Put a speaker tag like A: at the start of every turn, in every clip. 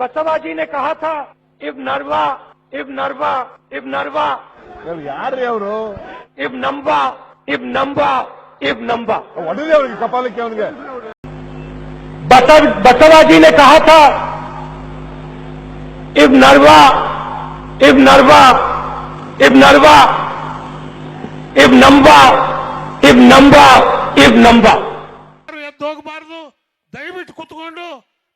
A: बसवा जी ने कहा था इब नरवा इब नरवा इब नरवा
B: ಯಾರ್ರಿ ಅವರು
A: इब नंबा इब नंबा इब नंबा
B: ಹೊಡೆದೇ ಅವ್ರಿಗೆ ಕಪಾಲಕ್ಕೆ ಅವನಿಗೆ
A: बसव बसवा जी ने कहा था इब नरवा इब नरवा इब नरवा इब नंबा इब नंबा इब नंबा
C: ಯಾರು ಎದ್ದು ಹೋಗಬಾರ್ದು ದಯವಿಟ್ಟು ಕುತ್ಕೊಂಡು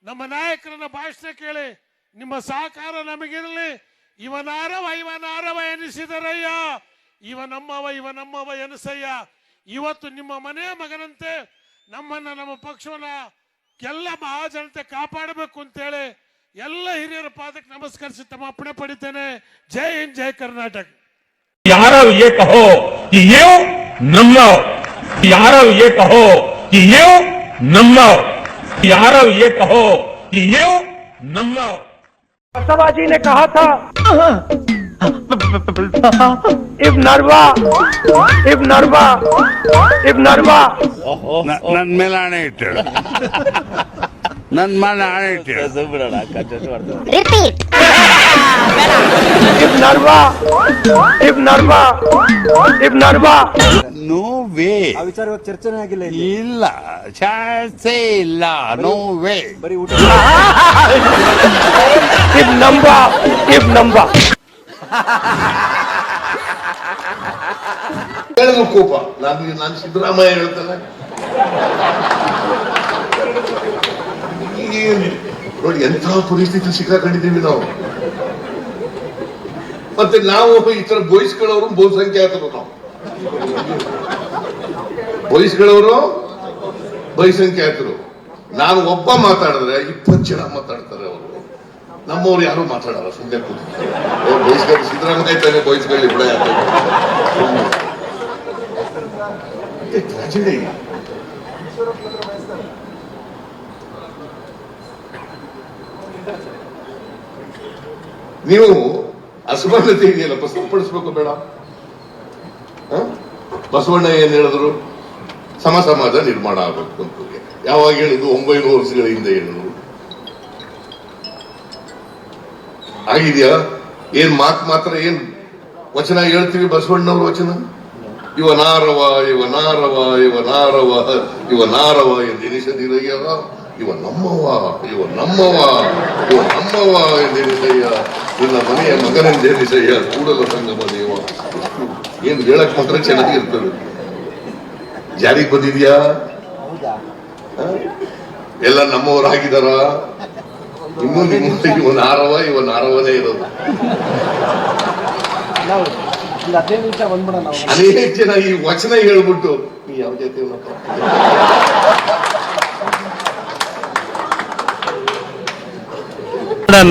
C: ನಮ್ಮ ನಾಯಕರನ್ನ ಭಾಷಣ ಕೇಳಿ ನಿಮ್ಮ ಸಹಕಾರ ನಮಗಿರಲಿ ಇವನಾರವ ಇವನಾರವ ಎನಿಸಿದರಯ್ಯ ಇವ ನಮ್ಮವ ಇವ ನಮ್ಮವ ಎನಿಸಯ್ಯ ಇವತ್ತು ನಿಮ್ಮ ಮನೆಯ ಮಗನಂತೆ ನಮ್ಮನ್ನ ನಮ್ಮ ಪಕ್ಷವನ್ನ ಎಲ್ಲ ಮಹಾಜನತೆ ಕಾಪಾಡಬೇಕು ಅಂತೇಳಿ ಎಲ್ಲ ಹಿರಿಯರ ಪಾದಕ್ಕೆ ನಮಸ್ಕರಿಸಿ ತಮ್ಮ ಅಪ್ಪಣೆ ಪಡಿತೇನೆ ಜೈ ಹಿಂದ್ ಜೈ ಕರ್ನಾಟಕ
D: ಯಾರೋ ये कहो कि ये नम्मा यारो ये कहो कि ये नम्मा यारो ये कहो कि ये नम्मा
A: बसवा जी ने कहा था इब नरवा इब नरवा इब नरवा
E: ನನ್ ಮೇಲೆ ಹಣೆ ಇಟ್ಟಳು ನನ್ ಮೇಲೆ ಹಣೆ ಇಟ್ಟಳು
A: इब ನರ್ವಾ ಇಫ್ ನರ್ವಾ
E: ನೋ ವೇ.
F: ಆ ವಿಚಾರ ಚರ್ಚೆನೇ ಆಗಿಲ್ಲ ಇಲ್ಲ.
E: ಚಾನ್ಸೇ ಇಲ್ಲ ನೋ ವೇ.
F: ಬರೀ
G: ಕೋಪ. ನಾನು ನಾನು ಸಿದ್ದರಾಮಯ್ಯ ಹೇಳ್ತಾನೆ. ನೋಡಿ ಪರಿಸ್ಥಿತಿ ಸಿಕ್ಕಾಕೊಂಡಿದ್ದೀವಿ ನಾವು. ಮತ್ತೆ ನಾವು ಈ ತರ ಬೋಯಿಸ್ಗಳವರು ಬಹುಸಂಖ್ಯಾತರು ನಾವು. ಬೋಯಿಸ್ಗಳವರು ಬಹುಸಂಖ್ಯಾತರು. ನಾನು ಒಬ್ಬ ಮಾತಾಡಿದ್ರೆ ಇಪ್ಪತ್ತು ಜನ ಮಾತಾಡ್ತಾರೆ ಅವರು. ನಮ್ಮವ್ರು ಯಾರು ಮಾತಾಡಲ್ಲ ಸುಮ್ಮನೆ ಬೋಯಿಸ್ಗಳು, ಸಿದ್ದರಾಮಯ್ಯ ತಾನೆ ಬೋಯಿಸ್ಗಳು ಕೂಡ ಟ್ರಾಜಿಡಿ ನೀವು ಅಸಮಾನತೆ ಇದೆಯಲ್ಲ ಸರಿಪಡಿಸ್ಬೇಕು ಬೇಡ? ಬಸವಣ್ಣ ಏನ್ ಹೇಳಿದ್ರು? ಸಮ ಸಮಾಜ ನಿರ್ಮಾಣ ಆಗಬೇಕು ಅಂತ ಯಾವಾಗ ಹೇಳಿದ್ರು ಒಂಬೈನೂರು ವರ್ಷಗಳ ಹಿಂದೆ ಹೇಳಿದ್ರು. ಆಗಿದೆಯಾ? ಏನ್ ಮಾತು ಮಾತ್ರ ಏನ್ ವಚನ ಹೇಳ್ತೀವಿ ಬಸವಣ್ಣವ್ರ ವಚನ? ಇವ ನಾರವ ಇವ ನಾರವ ಇವ ನಾರವ ಇವ ನಾರವ ಎಂದೆನಿಸದಿರಯ್ಯ ಇವ ನಮ್ಮವ ಇವ ನಮ್ಮವ ಇವ ನಮ್ಮವ ಎಂದೆನಿಸಯ್ಯ ನಿನ್ನ ಮನೆಯ ಮಗನೆಂದೆನಿಸಯ್ಯ ಕೂಡಲ ಸಂಗಮ ದೇವ ಏನು ಹೇಳಕ್ ಮಾತ್ರ ಚೆನ್ನಾಗಿರ್ತದೆ ಜಾರಿಗೆ ಬಂದಿದ್ಯಾ? ಎಲ್ಲ ಎಲ್ಲ ನಮ್ಮವರಾಗಿದಾರ ಇನ್ನೂ ನಿಮ್ಮ ಇವನ್ ಆರವ ಇವನ್ ಆರವನೇ ಇರೋದು. ಅನೇಕ ಜನ ಈ ವಚನ ಹೇಳ್ಬಿಟ್ಟು ನೀ ಯಾವ ಜಾತಿ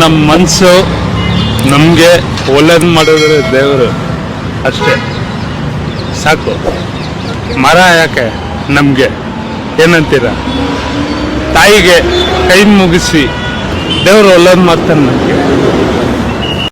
H: ನಮ್ಮ ಮನಸ್ಸು ನಮಗೆ ಒಳ್ಳೇದು ಮಾಡಿದ್ರೆ ದೇವರು ಅಷ್ಟೇ. ಸಾಕು. ಮರ ಯಾಕೆ ನಮಗೆ? ಏನಂತೀರ? ತಾಯಿಗೆ ಕೈ ಮುಗಿಸಿ ದೇವರು ಒಳ್ಳೇದು ಮಾಡ್ತಾನೆ ನಮಗೆ.